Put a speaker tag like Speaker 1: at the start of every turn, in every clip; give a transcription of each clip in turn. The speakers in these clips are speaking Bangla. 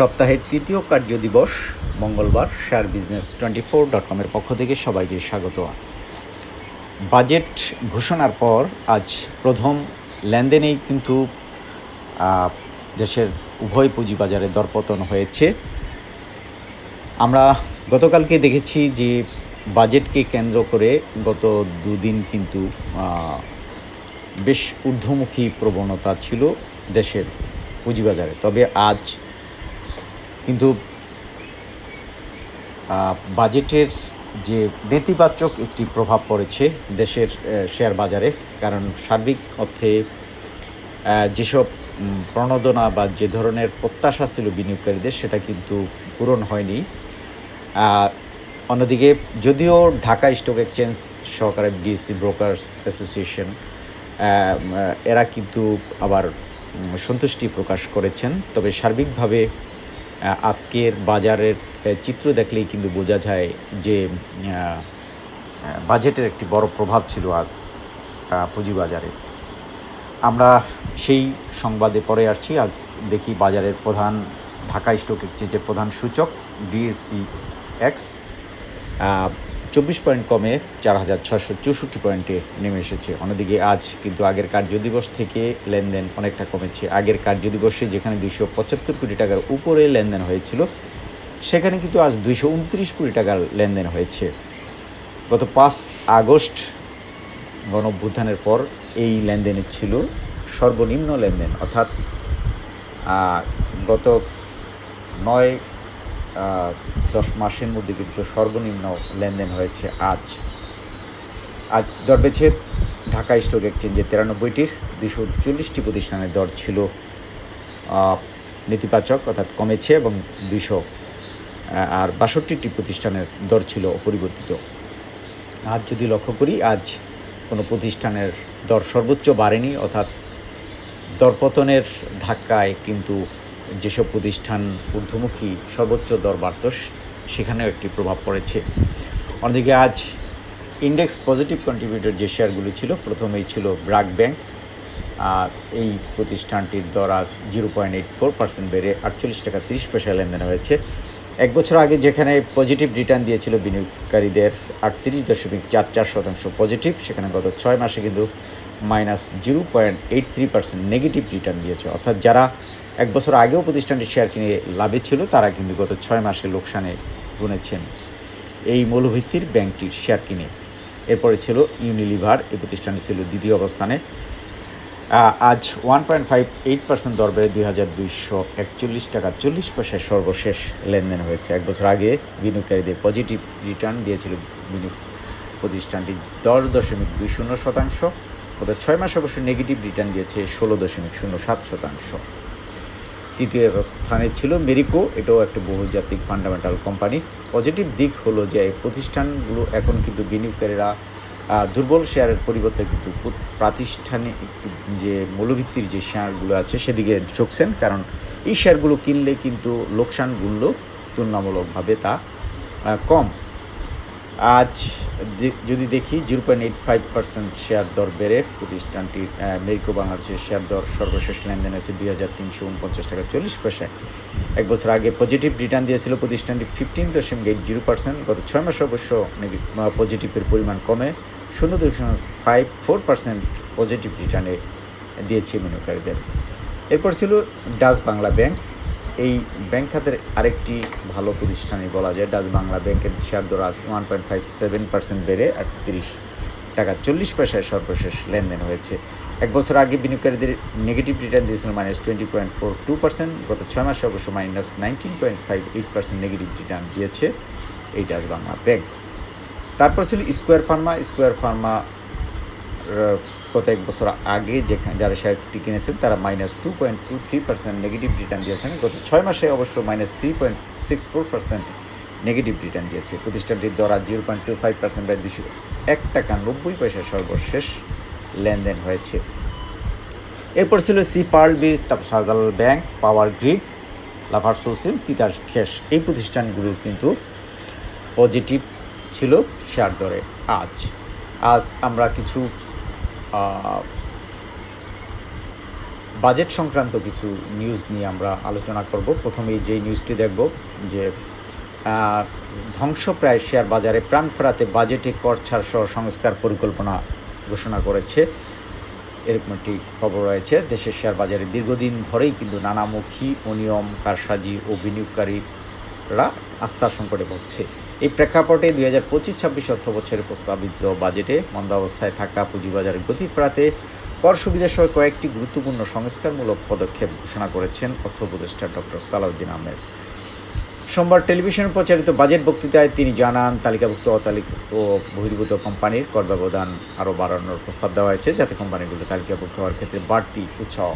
Speaker 1: সপ্তাহের তৃতীয় কার্য দিবস, মঙ্গলবার share business twenty four dot কমের পক্ষ থেকে সবাইকে স্বাগত। বাজেট ঘোষণার পর আজ প্রথম লেনদেনেই কিন্তু দেশের উভয় পুঁজিবাজারে দরপতন হয়েছে। আমরা গতকালকে দেখেছি যে বাজেটকে কেন্দ্র করে গত দুদিন কিন্তু বেশ ঊর্ধ্বমুখী প্রবণতা ছিল দেশের পুঁজিবাজারে। তবে আজ কিন্তু বাজেটের যে নেতিবাচক একটি প্রভাব পড়েছে দেশের শেয়ার বাজারে, কারণ সার্বিক অর্থে যেসব প্রণোদনা বা যে ধরনের প্রত্যাশা ছিল বিনিয়োগকারীদের, সেটা কিন্তু পূরণ হয়নি। অন্যদিকে যদিও ঢাকা স্টক এক্সচেঞ্জ সহকারে ডিএসসি ব্রোকার্স অ্যাসোসিয়েশন এরা কিন্তু আবার সন্তুষ্টি প্রকাশ করেছেন। তবে সার্বিকভাবে আজকের বাজারের চিত্র দেখলেই কিন্তু বোঝা যায় যে বাজেটের একটি বড় প্রভাব ছিল আজ পুঁজিবাজারে আমরা সেই সংবাদে পরে আসছি। আজ দেখি বাজারের প্রধান, ঢাকা স্টক এক্সচেঞ্জের প্রধান সূচক ডিএসসি এক্স চব্বিশ পয়েন্ট কমে চার হাজার ছশো চৌষট্টি পয়েন্টে নেমে এসেছে। অন্যদিকে আজ কিন্তু আগের কার্যদিবস থেকে লেনদেন অনেকটা কমেছে। আগের কার্যদিবসে যেখানে দুইশো পঁচাত্তর কোটি টাকার উপরে লেনদেন হয়েছিল, সেখানে কিন্তু আজ দুইশো উনত্রিশ কোটি টাকার লেনদেন হয়েছে। গত পাঁচ আগস্ট গণ অভ্যুত্থানের পর এই লেনদেনের ছিল সর্বনিম্ন লেনদেন। অর্থাৎ গত নয় দশ মাসের মধ্যে কিন্তু সর্বনিম্ন লেনদেন হয়েছে আজ। আজ দর বেছে ঢাকা স্টক এক্সচেঞ্জে তিরানব্বইটির দুশো চল্লিশটি প্রতিষ্ঠানের দর ছিল। নেতিবাচক অর্থাৎ কমেছে এবং দুশো আর বাষট্টিটি প্রতিষ্ঠানের দর ছিল অপরিবর্তিত। আজ যদি লক্ষ্য করি, আজ কোনো প্রতিষ্ঠানের দর সর্বোচ্চ বাড়েনি। অর্থাৎ দরপতনের ধাক্কায় কিন্তু যেসব প্রতিষ্ঠান ঊর্ধ্বমুখী সর্বোচ্চ দর বাড়ত সেখানেও একটি প্রভাব পড়েছে। অন্যদিকে আজ ইন্ডেক্স পজিটিভ কন্ট্রিবিউটর যে শেয়ারগুলি ছিল, প্রথমেই ছিল ব্রাক ব্যাংক, আর এই প্রতিষ্ঠানটির দর আজ zero point eight four percent বেড়ে আটচল্লিশ টাকা তিরিশ পয়সা লেনদেন হয়েছে। এক বছর আগে যেখানে পজিটিভ রিটার্ন দিয়েছিল বিনিয়োগকারীদের আটত্রিশ দশমিক চার চার শতাংশ পজিটিভ সেখানে গত ছয় মাসে কিন্তু minus zero point eight three percent negative return দিয়েছে। অর্থাৎ যারা এক বছর আগেও প্রতিষ্ঠানটি শেয়ার কিনে লাভে ছিল, তারা কিন্তু গত ছয় মাসে লোকসানে গুনেছেন। এই মৌলভিত্তির ব্যাংকটির শেয়ার কিনে। এরপরে ছিল ইউনিলিভার এই প্রতিষ্ঠানটি ছিল দ্বিতীয় অবস্থানে। আজ one point five eight percent দর বেড়ে দুই হাজার দুইশো একচল্লিশ টাকা চল্লিশ পয়সায় সর্বশেষ লেনদেন হয়েছে। এক বছর আগে বিনিয়োগকারীদের পজিটিভ রিটার্ন দিয়েছিল বিনিয়োগ প্রতিষ্ঠানটি দশ দশমিক দুই শূন্য শতাংশ। গত ছয় মাস অবশ্য নেগেটিভ রিটার্ন দিয়েছে ষোলো দশমিক শূন্য সাত শতাংশ। তৃতীয় স্থানে ছিল মেরিকো। এটাও একটা বহুজাতিক ফান্ডামেন্টাল কোম্পানি পজিটিভ দিক হলো যে, এই প্রতিষ্ঠানগুলো এখন কিন্তু বিনিয়োগকারীরা দুর্বল শেয়ারের পরিবর্তে কিন্তু প্র- প্রাতিষ্ঠানিক যে মূল্যভিত্তির যে শেয়ারগুলো আছে, সেদিকে ঝুঁকছেন। কারণ এই শেয়ারগুলো কিনলে কিন্তু লোকসানগুলো তুলনামূলকভাবে তা কম। আজ যদি দেখি zero point eight five percent share দর বেড়ে প্রতিষ্ঠানটির আহ, মেরিকো বাংলাদেশের শেয়ার দর সর্বশেষ লেনদেন হয়েছে দুই হাজার তিনশো উনপঞ্চাশ টাকা চল্লিশ পয়সায় এক বছর আগে পজিটিভ রিটার্ন দিয়েছিল প্রতিষ্ঠানটি ফিফটিন দশমিক এইট জিরো পার্সেন্ট গত ছয় মাস অবশ্য পজিটিভের পরিমাণ কমে শূন্য দশমিক ফাইভ ফোর পার্সেন্ট পজিটিভ রিটার্নে দিয়েছে বিনিয়োগকারীদের এরপর ছিল ডাচ বাংলা ব্যাংক। এই ব্যাংক খাতের আরেকটি ভালো প্রতিষ্ঠানই বলা যায়। ডাচ বাংলা ব্যাংকের শেয়ার দর আজ one point five seven percent বেড়ে আটত্রিশ টাকা চল্লিশ পয়সায় সর্বশেষ লেনদেন হয়েছে। এক বছর আগে বিনিয়োগকারীদের নেগেটিভ রিটার্ন দিয়েছিল minus twenty point four two percent গত ছয় মাসে অবশ্য minus nineteen point five eight percent negative return দিয়েছে এই ডাচ বাংলা ব্যাংক। তারপর ছিল স্কোয়ার ফার্মা স্কোয়ার ফার্মা গত এক বছর আগে যেখানে যারা শেয়ারটি কিনেছেন, তারা minus two point two three percent negative return দিয়েছেন। গত ছয় মাসে অবশ্য minus three point six four percent negative return দিয়েছে। প্রতিষ্ঠানটির আজ zero point two five percent বা দুশো এক টাকা নব্বই পয়সা সর্বশেষ লেনদেন হয়েছে। এরপর ছিল সি পার্ল বিজ তারপর শাহজালাল ব্যাংক, পাওয়ার গ্রিড, লাভার সোলসিম, তিতাস খ্যাস এই প্রতিষ্ঠানগুলো কিন্তু পজিটিভ ছিল শেয়ার দরে। আজ আজ আমরা কিছু বাজেট সংক্রান্ত কিছু নিউজ নিয়ে আমরা আলোচনা করব। প্রথমেই যে নিউজটি দেখব যে ধ্বংসপ্রায় শেয়ার বাজারে প্রাণ ফেরাতে বাজেটে কর ছাড় সহ সংস্কার পরিকল্পনা ঘোষণা করেছে। এরকম একটি খবর রয়েছে। দেশের শেয়ার বাজারে দীর্ঘদিন ধরেই কিন্তু নানামুখী অনিয়ম, কারসাজি ও বিনিয়োগকারীরা আস্থার সংকটে ভুগছে। এই প্রেক্ষাপটে দুই হাজার পঁচিশ, ছাব্বিশ অর্থ বছরের প্রস্তাবিত বাজেটে মন্দাবস্থায় থাকা পুঁজিবাজারের গতি ফেরাতে কর সুবিধা সহ কয়েকটি গুরুত্বপূর্ণ সংস্কারমূলক পদক্ষেপ ঘোষণা করেছেন অর্থ উপদেষ্টা ডক্টর সালাউদ্দিন আহমেদ। সোমবার টেলিভিশনে প্রচারিত বাজেট বক্তৃতায় তিনি জানান, তালিকাভুক্ত অতালিক ও বহির্ভূত কোম্পানির কর ব্যবধান আরও বাড়ানোর প্রস্তাব দেওয়া হয়েছে, যাতে কোম্পানিগুলো তালিকাভুক্ত হওয়ার ক্ষেত্রে বাড়তি উৎসাহ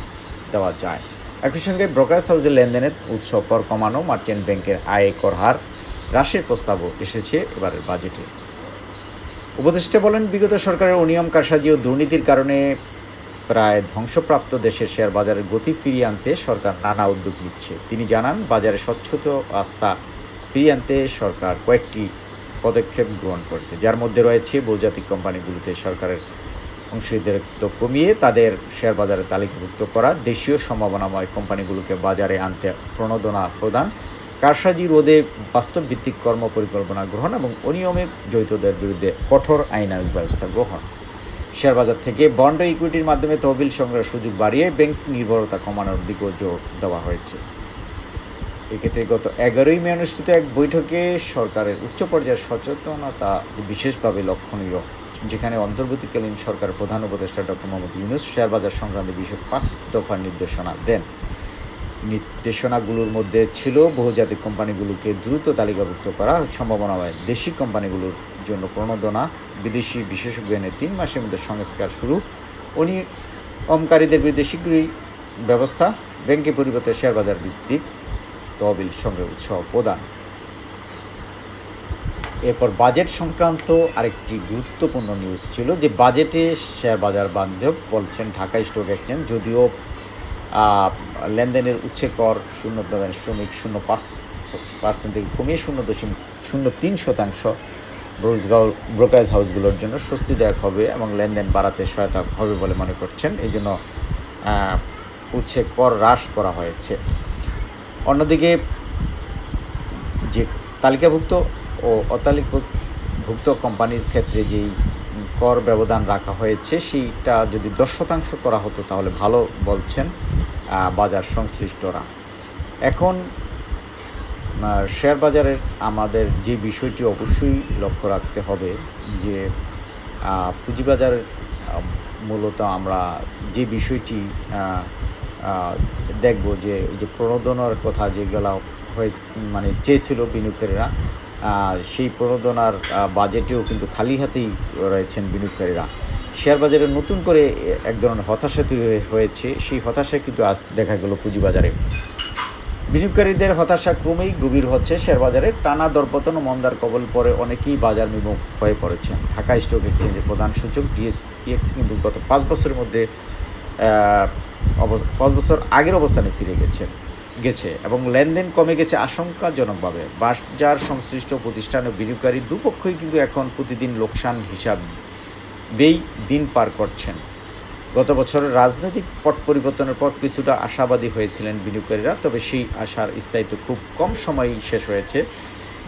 Speaker 1: দেওয়া যায়। একই সঙ্গে ব্রোকারেজ হাউসের লেনদেনের উৎস কর কমানো, মার্চেন্ট ব্যাংকের আয় কর হার হ্রাসের প্রস্তাবও এসেছে এবারের বাজেটে। উপদেষ্টা বলেন, বিগত সরকারের অনিয়ম কারসাজি ও দুর্নীতির কারণে প্রায় ধ্বংসপ্রাপ্ত দেশের শেয়ার বাজারের গতি ফিরিয়ে আনতে সরকার নানা উদ্যোগ নিচ্ছে। তিনি জানান, বাজারে স্বচ্ছতা আস্থা ফিরিয়ে আনতে সরকার কয়েকটি পদক্ষেপ গ্রহণ করেছে। যার মধ্যে রয়েছে বহুজাতিক কোম্পানিগুলোতে সরকারের অংশীদারিত্ব কমিয়ে তাদের শেয়ার বাজারে তালিকাভুক্ত করা, দেশীয় সম্ভাবনাময় কোম্পানিগুলোকে বাজারে আনতে প্রণোদনা প্রদান কারসাজি রোধে বাস্তব ভিত্তিক কর্ম পরিকল্পনা গ্রহণ এবং অনিয়মে জড়িতদের বিরুদ্ধে কঠোর আইনানুগ ব্যবস্থা গ্রহণ। শেয়ার বাজার থেকে বন্ড ইকুইটির মাধ্যমে তহবিল সংগ্রহের সুযোগ বাড়িয়ে ব্যাংক নির্ভরতা কমানোর দিকেও জোর দেওয়া হয়েছে। এক্ষেত্রে গত এগারোই মে অনুষ্ঠিত এক বৈঠকে সরকারের উচ্চ পর্যায়ের সচেতনতা বিশেষভাবে লক্ষণীয়, যেখানে অন্তর্বর্তীকালীন সরকার প্রধান উপদেষ্টা ডক্টর মোহাম্মদ ইউনুস শেয়ার বাজার সংক্রান্ত বিষয়ে পাঁচ দফার নির্দেশনা দেন। নির্দেশনাগুলোর মধ্যে ছিল, বহুজাতিক কোম্পানিগুলোকে দ্রুত তালিকাভুক্ত করা সম্ভাবনা হয় দেশি কোম্পানিগুলোর জন্য প্রণোদনা, বিদেশি বিশেষজ্ঞ এনে তিন মাসের মধ্যে সংস্কার শুরু। অনিয়মকারীদের বিরুদ্ধে শীঘ্রই ব্যবস্থা, ব্যাংকে পরিবর্তে শেয়ার বাজার ভিত্তিক তহবিল সংগ্রহ উৎসাহ প্রদান। এরপর বাজেট সংক্রান্ত আরেকটি গুরুত্বপূর্ণ নিউজ ছিল যে, বাজেটে শেয়ার বাজার বান্ধব বলছেন ঢাকা স্টক এক্সচেঞ্জ, যদিও লেনদেনের উচ্ছে কর শূন্য শ্রমিক শূন্য পাঁচ পার্সেন্ট থেকে কমিয়ে শূন্য দশমিক শূন্য তিন শতাংশ ব্রোজগাঁও ব্রোকারেজ হাউসগুলোর জন্য স্বস্তিদায়ক হবে এবং লেনদেন বাড়াতে সহায়তা হবে বলে মনে করছেন। এই জন্য উচ্ছে কর হ্রাস করা হয়েছে। অন্যদিকে, যে তালিকাভুক্ত ও অতালিকাভুক্ত কোম্পানির ক্ষেত্রে যেই কর ব্যবধান রাখা হয়েছে, সেইটা যদি দশ শতাংশ করা হতো তাহলে ভালো বলছেন। বাজার সংশ্লিষ্টরা। এখন শেয়ার বাজারের আমাদের যে বিষয়টি অবশ্যই লক্ষ্য রাখতে হবে যে পুঁজিবাজার মূলত আমরা যে বিষয়টি দেখব যে যে প্রণোদনার কথা যেগুলো হয়ে মানে চেয়েছিল বিনিয়োগকারীরা সেই প্রণোদনার বাজেটেও কিন্তু খালি হাতেই রয়েছেন বিনিয়োগকারীরা। শেয়ার বাজারে নতুন করে এক ধরনের হতাশা তৈরি হয়ে- হয়েছে। সেই হতাশা কিন্তু আজ দেখা গেল পুঁজিবাজারে বিনিয়োগকারীদের হতাশা ক্রমেই গভীর হচ্ছে। শেয়ার বাজারে টানা দরপতন ও মন্দার কবল পরে অনেকেই বাজার বিমুখ হয়ে পড়েছেন। ঢাকা স্টক এক্সচেঞ্জের প্রধান সূচক ডিএসইএক্স কিন্তু গত পাঁচ বছরের মধ্যে পাঁচ বছর আগের অবস্থানে ফিরে গেছে গেছে এবং লেনদেন কমে গেছে আশঙ্কাজনকভাবে। বাজার সংশ্লিষ্ট প্রতিষ্ঠান ও বিনিয়োগকারী দুপক্ষই কিন্তু এখন প্রতিদিন লোকসান হিসাব বেই দিন পার করছেন। গত বছরের রাজনৈতিক পট পরিবর্তনের পর কিছুটা আশাবাদী হয়েছিলেন বিনিয়োগকারীরা, তবে সেই আশার স্থায়িত্ব খুব কম সময়ই শেষ হয়েছে।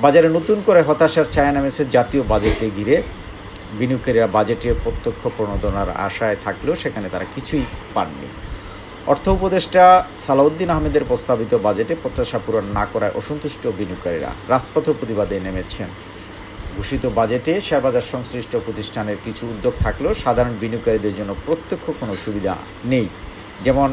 Speaker 1: বাজারে নতুন করে হতাশার ছায়া নামেছে জাতীয় বাজেটকে ঘিরে। বিনিয়োগকারীরা বাজেটে প্রত্যক্ষ প্রণোদনার আশায় থাকলেও সেখানে তারা কিছুই পাননি। অর্থ উপদেষ্টা সালাউদ্দিন আহমেদের প্রস্তাবিত বাজেটে প্রত্যাশা পূরণ না করায় অসন্তুষ্ট বিনিয়োগকারীরা রাজপথ প্রতিবাদে নেমেছেন। ঘোষিত বাজেটে শেয়ারবাজার সংশ্লিষ্ট প্রতিষ্ঠানের কিছু উদ্যোগ থাকলেও সাধারণ বিনিয়োগকারীদের জন্য প্রত্যক্ষ কোনো সুবিধা নেই। যেমন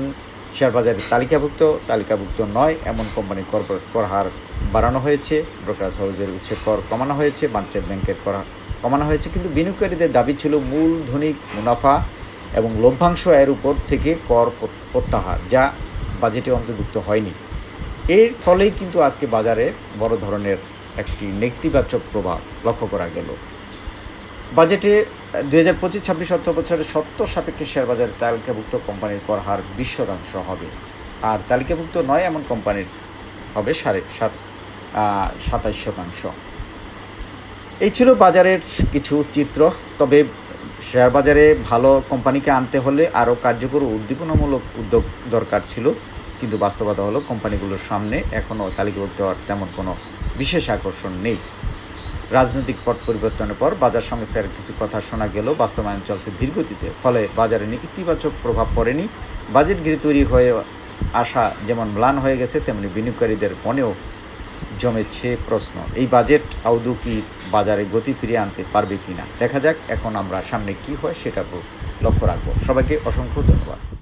Speaker 1: শেয়ারবাজারে তালিকাভুক্ত তালিকাভুক্ত নয়, এমন কোম্পানির কর্পোরেট কর হার বাড়ানো হয়েছে, ব্রোকারেজ হাউসের উচ্ছে কর কমানো হয়েছে বাণিজ্যের ব্যাংকের কর কমানো হয়েছে, কিন্তু বিনিয়োগকারীদের দাবি ছিল মূলধনিক মুনাফা এবং লভ্যাংশ এর উপর থেকে কর প্রত্যাহার, যা বাজেটে অন্তর্ভুক্ত হয়নি। এর ফলেই কিন্তু আজকে বাজারে বড় ধরনের একটি নেতিবাচক প্রভাব লক্ষ্য করা গেল। বাজেটে দুই হাজার পঁচিশ, ছাব্বিশ অর্থ বছরের সত্য সাপেক্ষে শেয়ার বাজারে তালিকাভুক্ত কোম্পানির কর হার বিশ শতাংশ হবে। আর তালিকাভুক্ত নয়, এমন কোম্পানির হবে সাড়ে সাত সাতাইশ শতাংশ। এই ছিল বাজারের কিছু চিত্র। তবে শেয়ার বাজারে ভালো কোম্পানিকে আনতে হলে আরও কার্যকর উদ্দীপনামূলক উদ্যোগ দরকার ছিল। কিন্তু বাস্তবতা হলো, কোম্পানিগুলোর সামনে এখনও তালিকাভুক্ত হওয়ার তেমন কোনো বিশেষ আকর্ষণ নেই। রাজনৈতিক পট পরিবর্তনের পর বাজার সংস্থার কিছু কথা শোনা গেলেও বাস্তবায়ন চলছে ধীরগতিতে। ফলে বাজারে নি- ইতিবাচক প্রভাব পড়েনি। বাজেট ঘিরে তৈরি হয়ে আসা যেমন ম্লান হয়ে গেছে, তেমনি বিনিয়োগকারীদের মনেও জমেছে প্রশ্ন, এই বাজেট আউদু কি বাজারে গতি ফিরিয়ে আনতে পারবে কিনা? দেখা যাক, এখন আমরা সামনে কি হয় সেটা লক্ষ্য রাখব। সবাইকে অসংখ্য ধন্যবাদ।